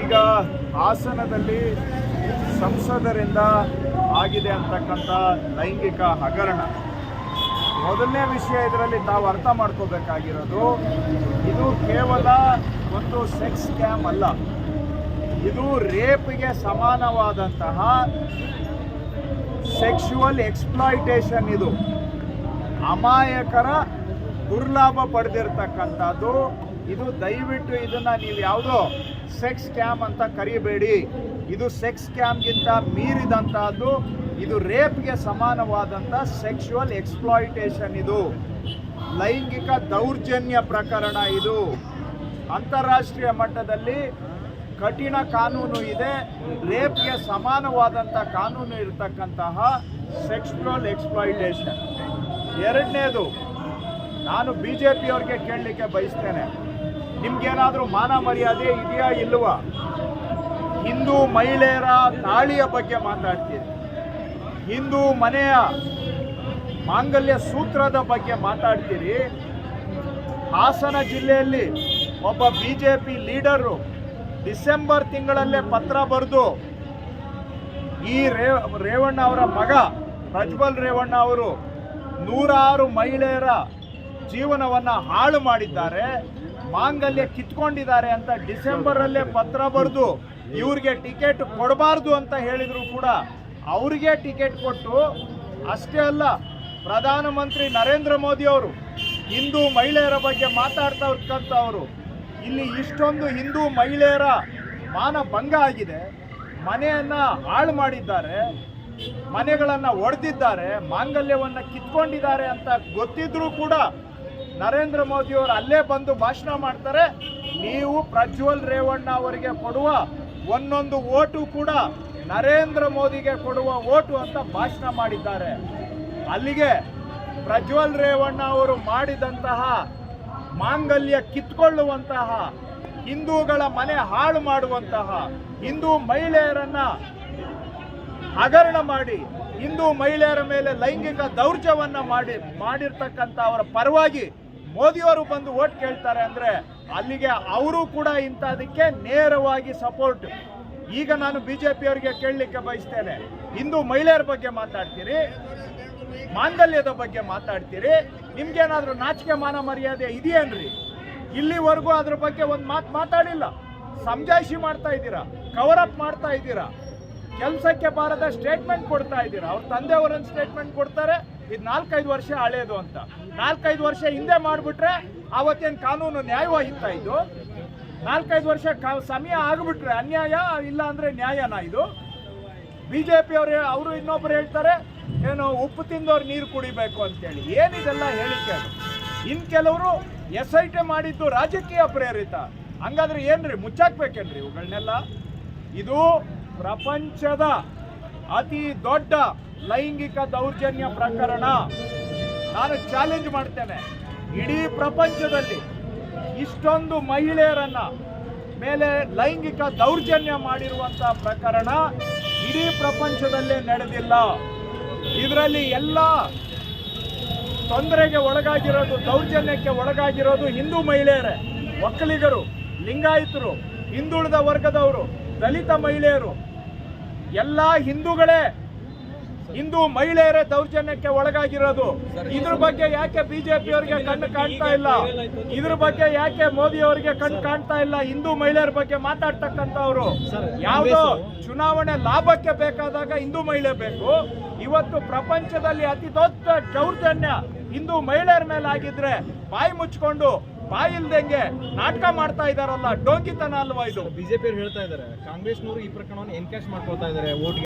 ಈಗ ಹಾಸನದಲ್ಲಿ ಸಂಸದರಿಂದ ಆಗಿದೆ ಅಂತಕ್ಕಂಥ ಲೈಂಗಿಕ ಹಗರಣ. ಮೊದಲನೇ ವಿಷಯ ಇದರಲ್ಲಿ ತಾವು ಅರ್ಥ ಮಾಡ್ಕೋಬೇಕಾಗಿರೋದು, ಇದು ಕೇವಲ ಒಂದು ಸೆಕ್ಸ್ ಸ್ಕ್ಯಾಮ್ ಅಲ್ಲ. ಇದು ರೇಪ್ಗೆ ಸಮಾನವಾದಂತಹ ಸೆಕ್ಷುವಲ್ ಎಕ್ಸ್ಪ್ಲಾಯಿಟೇಷನ್ ಇದು. ಅಮಾಯಕರ ದುರ್ಲಾಭ ಪಡೆದಿರ್ತಕ್ಕಂಥದ್ದು ಇದು ದಯವಿಟ್ಟು ಇದನ್ನ ನೀವು ಯಾವುದೋ ಸೆಕ್ಸ್ ಕ್ಯಾಮ್ ಅಂತ ಕರಿಬೇಡಿ. ಇದು ಸೆಕ್ಸ್ ಸ್ಕ್ಯಾಮ್ಗಿಂತ ಮೀರಿದಂತಹದ್ದು, ಇದು ರೇಪ್ಗೆ ಸಮಾನವಾದಂಥ ಸೆಕ್ಷುವಲ್ ಎಕ್ಸ್ಪ್ಲಾಯಿಟೇಷನ್ ಇದು. ಲೈಂಗಿಕ ದೌರ್ಜನ್ಯ ಪ್ರಕರಣ ಇದು. ಅಂತಾರಾಷ್ಟ್ರೀಯ ಮಟ್ಟದಲ್ಲಿ ಕಠಿಣ ಕಾನೂನು ಇದೆ. ರೇಪ್ಗೆ ಸಮಾನವಾದಂಥ ಕಾನೂನು ಇರತಕ್ಕಂತಹ ಸೆಕ್ಷುವಲ್ ಎಕ್ಸ್ಪ್ಲಾಯಿಟೇಷನ್ ಎರಡನೇದು, ನಾನು ಬಿ ಜೆ ಪಿಯವ್ರಿಗೆ ಕೇಳಲಿಕ್ಕೆ ಬಯಸ್ತೇನೆ. ನಿಮ್ಗೇನಾದರೂ ಮಾನ ಮರ್ಯಾದೆ ಇದೆಯಾ ಇಲ್ವಾ ಹಿಂದೂ ಮಹಿಳೆಯರ ತಾಳಿಯ ಬಗ್ಗೆ ಮಾತಾಡ್ತೀರಿ. ಹಿಂದೂ ಮನೆಯ ಮಾಂಗಲ್ಯ ಸೂತ್ರದ ಬಗ್ಗೆ ಮಾತಾಡ್ತೀರಿ. ಹಾಸನ ಜಿಲ್ಲೆಯಲ್ಲಿ ಒಬ್ಬ B J P leader December ತಿಂಗಳಲ್ಲೇ ಪತ್ರ ಬರೆದು ಈ ರೇವಣ್ಣ ಅವರ ಮಗ ಪ್ರಜ್ವಲ್ ರೇವಣ್ಣ ಅವರು ನೂರಾರು ಮಹಿಳೆಯರ ಜೀವನವನ್ನು ಹಾಳು ಮಾಡಿದ್ದಾರೆ. ಮಾಂಗಲ್ಯ ಕಿತ್ಕೊಂಡಿದ್ದಾರೆ ಅಂತ ಡಿಸೆಂಬರಲ್ಲೇ ಪತ್ರ ಬರೆದು ಇವ್ರಿಗೆ ಟಿಕೆಟ್ ಕೊಡಬಾರ್ದು ಅಂತ ಹೇಳಿದ್ರು ಕೂಡ ಅವ್ರಿಗೆ ಟಿಕೆಟ್ ಕೊಟ್ಟು ಅಷ್ಟೇ ಅಲ್ಲ, ಪ್ರಧಾನಮಂತ್ರಿ ನರೇಂದ್ರ ಮೋದಿ ಅವರು, ಹಿಂದೂ ಮಹಿಳೆಯರ ಬಗ್ಗೆ ಮಾತಾಡ್ತಾ ಅವರು, ಇಲ್ಲಿ ಇಷ್ಟೊಂದು ಹಿಂದೂ ಮಹಿಳೆಯರ ಮಾನ ಭಂಗ ಆಗಿದೆ, ಮನೆಯನ್ನು ಹಾಳು ಮಾಡಿದ್ದಾರೆ, ಮನೆಗಳನ್ನು ಒಡೆದಿದ್ದಾರೆ, ಮಾಂಗಲ್ಯವನ್ನು ಕಿತ್ಕೊಂಡಿದ್ದಾರೆ ಅಂತ ಗೊತ್ತಿದ್ರೂ ಕೂಡ ನರೇಂದ್ರ ಮೋದಿ ಅವರು ಅಲ್ಲೇ ಬಂದು ಭಾಷಣ ಮಾಡ್ತಾರೆ. ನೀವು ಪ್ರಜ್ವಲ್ ರೇವಣ್ಣ ಅವರಿಗೆ ಕೊಡುವ ಒಂದೊಂದು ಓಟು ಕೂಡ ನರೇಂದ್ರ ಮೋದಿಗೆ ಕೊಡುವ ಓಟು ಅಂತ ಭಾಷಣ ಮಾಡಿದ್ದಾರೆ. ಅಲ್ಲಿಗೆ ಪ್ರಜ್ವಲ್ ರೇವಣ್ಣ ಅವರು ಮಾಡಿದಂತಹ ಮಾಂಗಲ್ಯ ಕಿತ್ಕೊಳ್ಳುವಂತಹ, ಹಿಂದೂಗಳ ಮನೆ ಹಾಳು ಮಾಡುವಂತಹ, ಹಿಂದೂ ಮಹಿಳೆಯರನ್ನ ಹಗರಣ ಮಾಡಿ, ಹಿಂದೂ ಮಹಿಳೆಯರ ಮೇಲೆ ಲೈಂಗಿಕ ದೌರ್ಜವನ್ನ ಮಾಡಿ, ಮಾಡಿರ್ತಕ್ಕಂಥ ಅವರ ಪರವಾಗಿ ಮೋದಿಯವರು ಬಂದು ಓಟ್ ಕೇಳ್ತಾರೆ ಅಂದ್ರೆ ಅಲ್ಲಿಗೆ ಅವರು ಕೂಡ ಇಂಥದಕ್ಕೆ ನೇರವಾಗಿ ಸಪೋರ್ಟ್. ಈಗ ನಾನು ಬಿಜೆಪಿ ಅವರಿಗೆ ಕೇಳಲಿಕ್ಕೆ ಬಯಸ್ತೇನೆ. ಹಿಂದೂ ಮಹಿಳೆಯರ ಬಗ್ಗೆ ಮಾತಾಡ್ತೀರಿ, ಮಾಂಗಲ್ಯದ ಬಗ್ಗೆ ಮಾತಾಡ್ತೀರಿ, ನಿಮ್ಗೇನಾದರೂ ನಾಚಿಕೆ ಮಾನ ಮರ್ಯಾದೆ ಇದೆಯೇನ್ರಿ? ಇಲ್ಲಿವರೆಗೂ ಅದ್ರ ಬಗ್ಗೆ ಒಂದು ಮಾತು ಮಾತಾಡಿಲ್ಲ. ಸಮಜಾಯಿಷಿ ಮಾಡ್ತಾ ಇದ್ದೀರಾ? ಕವರ್ ಅಪ್ ಮಾಡ್ತಾ ಇದ್ದೀರಾ? ಕೆಲಸಕ್ಕೆ ಬಾರದ ಸ್ಟೇಟ್ಮೆಂಟ್ ಕೊಡ್ತಾ ಇದ್ದೀರಾ? ಅವ್ರ ತಂದೆಯವರೊಂದು ಸ್ಟೇಟ್ಮೆಂಟ್ ಕೊಡ್ತಾರೆ. ಇದು ನಾಲ್ಕೈದು ವರ್ಷ ಹಳೇದು ಅಂತ. ನಾಲ್ಕೈದು ವರ್ಷ ಹಿಂದೆ ಮಾಡಿಬಿಟ್ರೆ ಅವತ್ತೇನು ಕಾನೂನು ನ್ಯಾಯವಾಗಿತ್ತಾ ಇದು? ನಾಲ್ಕೈದು ವರ್ಷ ಸಮಯ ಆಗಿಬಿಟ್ರೆ ಅನ್ಯಾಯ ಇಲ್ಲ ಅಂದ್ರೆ ನ್ಯಾಯನಾ ಇದು? ಬಿಜೆಪಿ ಅವರು ಅವರು ಇನ್ನೊಬ್ರು ಹೇಳ್ತಾರೆ, ಏನು ಉಪ್ಪು ತಿಂದವ್ರು ನೀರು ಕುಡಿಬೇಕು ಅಂತೇಳಿ. ಏನಿದೆಲ್ಲ ಹೇಳಿಕೆ ಅದು? ಇನ್ ಕೆಲವರು ಎಸ್ ಐ ಟಿ ಮಾಡಿದ್ದು ರಾಜಕೀಯ ಪ್ರೇರಿತ. ಹಂಗಾದ್ರೆ ಏನ್ರಿ, ಮುಚ್ಚಾಕ್ಬೇಕೇನ್ರಿ ಇವುಗಳನ್ನೆಲ್ಲ ಇದು ಪ್ರಪಂಚದ ಅತಿ ದೊಡ್ಡ ಲೈಂಗಿಕ ದೌರ್ಜನ್ಯ ಪ್ರಕರಣ ನಾನು ಚಾಲೆಂಜ್ ಮಾಡ್ತೇನೆ. ಇಡೀ ಪ್ರಪಂಚದಲ್ಲಿ ಇಷ್ಟೊಂದು ಮಹಿಳೆಯರನ್ನ ಮೇಲೆ ಲೈಂಗಿಕ ದೌರ್ಜನ್ಯ ಮಾಡಿರುವಂತಹ ಪ್ರಕರಣ ಇಡೀ ಪ್ರಪಂಚದಲ್ಲೇ ನಡೆದಿಲ್ಲ. ಇದರಲ್ಲಿ ಎಲ್ಲ ತೊಂದರೆಗೆ ಒಳಗಾಗಿರೋದು, ದೌರ್ಜನ್ಯಕ್ಕೆ ಒಳಗಾಗಿರೋದು ಹಿಂದೂ ಮಹಿಳೆಯರೇ, ಒಕ್ಕಲಿಗರು, ಲಿಂಗಾಯತರು, ಹಿಂದುಳಿದ ವರ್ಗದವರು ದಲಿತ ಮಹಿಳೆಯರು, ಎಲ್ಲ ಹಿಂದೂಗಳೇ ಹಿಂದೂ ಮಹಿಳೆಯರೇ ದೌರ್ಜನ್ಯಕ್ಕೆ ಒಳಗಾಗಿರೋದು. ಇದ್ರ ಬಗ್ಗೆ ಯಾಕೆ ಬಿಜೆಪಿ ಅವರಿಗೆ ಕಣ್ಣು ಕಾಣ್ತಾ ಇಲ್ಲ? ಇದ್ರ ಬಗ್ಗೆ ಯಾಕೆ ಮೋದಿ ಅವರಿಗೆ ಕಣ್ಣು ಕಾಣ್ತಾ ಇಲ್ಲ? ಹಿಂದೂ ಮಹಿಳೆಯರ ಬಗ್ಗೆ ಮಾತಾಡ್ತಕ್ಕಂಥವ್ರು. ಯಾವುದೋ ಚುನಾವಣೆ ಲಾಭಕ್ಕೆ ಬೇಕಾದಾಗ ಹಿಂದೂ ಮಹಿಳೆ ಬೇಕು. ಇವತ್ತು ಪ್ರಪಂಚದಲ್ಲಿ ಅತಿ ದೊಡ್ಡ ದೌರ್ಜನ್ಯ ಹಿಂದೂ ಮಹಿಳೆಯರ ಮೇಲೆ ಆಗಿದ್ರೆ ಬಾಯಿ ಮುಚ್ಕೊಂಡು ಬಾಯಿ ಇಲ್ದಂಗೆ ನಾಟಕ ಮಾಡ್ತಾ ಇದಾರಲ್ಲ ಡೋಂಕಿತನ ಅಲ್ವಾ ಇದು? ಬಿಜೆಪಿ ಹೇಳ್ತಾ ಇದ್ದಾರೆ ಕಾಂಗ್ರೆಸ್ನವರು ಈ ಪ್ರಕರಣವನ್ನು ಎನ್ಕ್ಯಾಶ್ ಮಾಡ್ಕೊಳ್ತಾ ಇದ್ದಾರೆ ಓಟ್ಗೆ